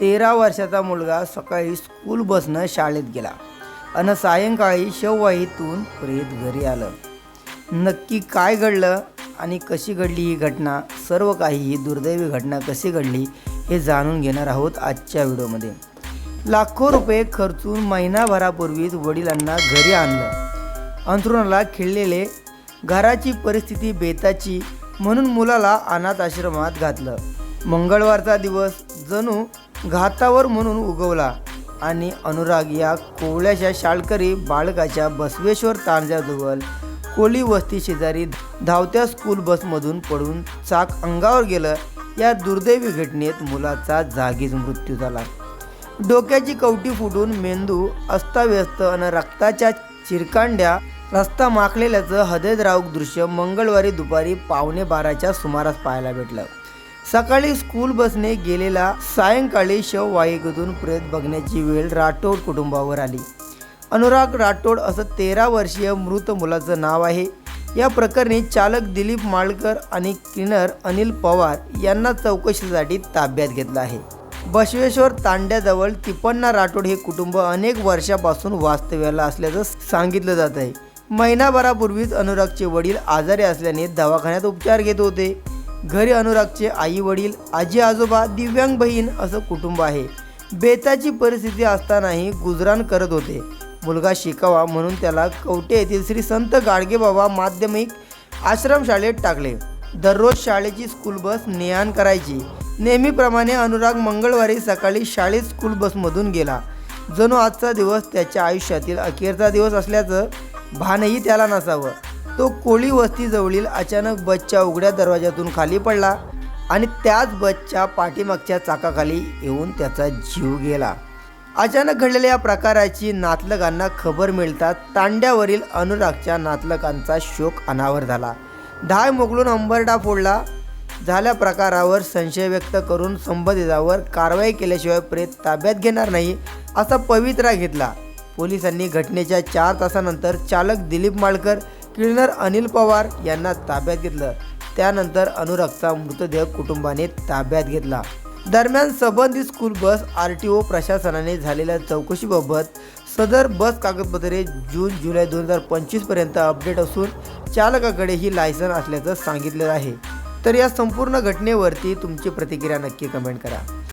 तेरा वर्षाचा मुलगा सकाळी स्कूल बसनं शाळेत गेला. अन सायंकाळी शववाहीतून प्रेत घरी आलं. नक्की काय घडलं आणि कशी घडली ही घटना? सर्व काही ही दुर्दैवी घटना कशी घडली हे जाणून घेणार आहोत आजच्या व्हिडिओमध्ये. लाखो रुपये खर्चून महिनाभरापूर्वीच वडिलांना घरी आणलं. अंथरुणाला खिळलेले घराची परिस्थिती बेताची म्हणून मुलाला अनाथ आश्रमात घातलं. मंगळवारचा दिवस जणू घातावर म्हणून उगवला आणि अनुराग या कोवळ्याच्या शाळकरी बाळकाच्या बसवेश्वर तांजाजवळ कोली वस्ती शेजारी धावत्या स्कूल बसमधून पडून चाक अंगावर गेलं. या दुर्दैवी घटनेत मुलाचा जागीच मृत्यू झाला. डोक्याची कवटी फुटून मेंदू अस्ताव्यस्त आणि रक्ताच्या चिरकांड्या रस्ता माखलेल्याचं हृदयद्रावक दृश्य मंगळवारी दुपारी पावणे बाराच्या सुमारास पाहायला भेटलं. सकाळी स्कूल बसने गेलेला सायंकाळी शववाहिकेतून प्रेत बघण्याची वेळ राठोड कुटुंबावर आली. अनुराग राठोड असं तेरा वर्षीय मृत मुलाचं नाव आहे. या प्रकरणी चालक दिलीप माळकर आणि क्लिनर अनिल पवार यांना चौकशीसाठी ताब्यात घेतलं आहे. बसवेश्वर तांड्याजवळ तिपन्ना राठोड हे कुटुंब अनेक वर्षापासून वास्तव्याला असल्याचं सांगितलं जात आहे महिनाभरापूर्वीच अनुरागचे वडील आजारी असल्याने दवाखान्यात उपचार घेत होते. घरी अनुरागचे आई वडील आजी आजोबा दिव्यांग बहीण असं कुटुंब आहे. बेताची परिस्थिती असतानाही गुजराण करत होते. मुलगा शिकावा म्हणून त्याला कवटे येथील श्री संत गाडगेबाबा माध्यमिक आश्रमशाळेत टाकले. दररोज शाळेची स्कूल बस ने आण करायची. नेहमीप्रमाणे अनुराग मंगळवारी सकाळी शाळेत स्कूल बसमधून गेला. जणू आजचा दिवस त्याच्या आयुष्यातील अखेरचा दिवस असल्याचं भानही त्याला नसावं. तो कोळी वस्तीजवळील अचानक बसच्या उघड्या दरवाजातून खाली पडला आणि त्याच बसच्या पाठीमागच्या चाकाखाली येऊन त्याचा जीव गेला. अचानक घडलेल्या या प्रकाराची नातलगांना खबर मिळताच तांड्यावरील अनुरागच्या नातलगांचा शोक अनावर झाला. धाय मोकळून अंबरडा फोडला. झाल्या प्रकारावर संशय व्यक्त करून संबंधितावर कारवाई केल्याशिवाय प्रेत ताब्यात घेणार नाही असा पवित्रा घेतला. पोलिसांनी घटनेच्या चार तासानंतर चालक दिलीप माळकर किळनर अनिल पवार यांना ताब्यात घेतलं. त्यानंतर अनुरागचा मृतदेह कुटुंबाने ताब्यात घेतला. दरम्यान संबंधित school bus R T O प्रशासनाने झालेल्या चौकशीबाबत सदर बस कागदपत्रे जून जुलै दोन हजार पंचवीसपर्यंत अपडेट असून चालकाकडे ही लायसन असल्याचं सांगितलं आहे. तर या संपूर्ण घटनेवरती तुमची प्रतिक्रिया नक्की कमेंट करा.